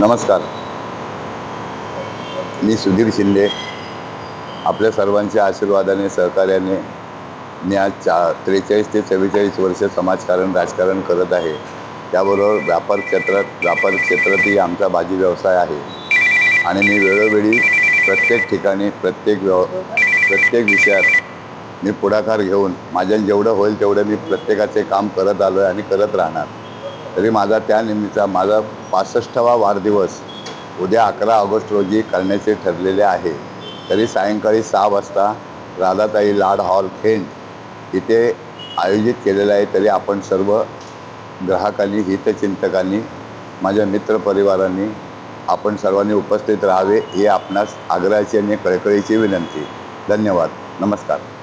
नमस्कार. मी सुधीर शिंदे. आपल्या सर्वांच्या आशीर्वादाने सहकार्याने मी आज चा त्रेचाळीस ते चव्वेचाळीस वर्ष समाजकारण राजकारण करत आहे. त्याबरोबर व्यापार क्षेत्रात व्यापार क्षेत्रातही आमचा भाजी व्यवसाय आहे. आणि मी वेळोवेळी प्रत्येक ठिकाणी प्रत्येक व्यव प्रत्येक विषयात मी पुढाकार घेऊन माझ्या जेवढं होईल तेवढं मी प्रत्येकाचे काम करत आलो आहे आणि करत राहणार. तरी माझा त्यानिमित्त माझा पासष्टावा वाढदिवस उद्या अकरा ऑगस्ट रोजी करण्याचे ठरलेले आहे. तरी सायंकाळी सहा वाजता राधाताई लाड हॉल खेंड इथे आयोजित केलेलं आहे. तरी आपण सर्व ग्राहकांनी हितचिंतकांनी माझ्या मित्रपरिवारांनी आपण सर्वांनी उपस्थित राहावे ही आपणास आग्रहाची आणि कळकळीची विनंती. धन्यवाद. नमस्कार.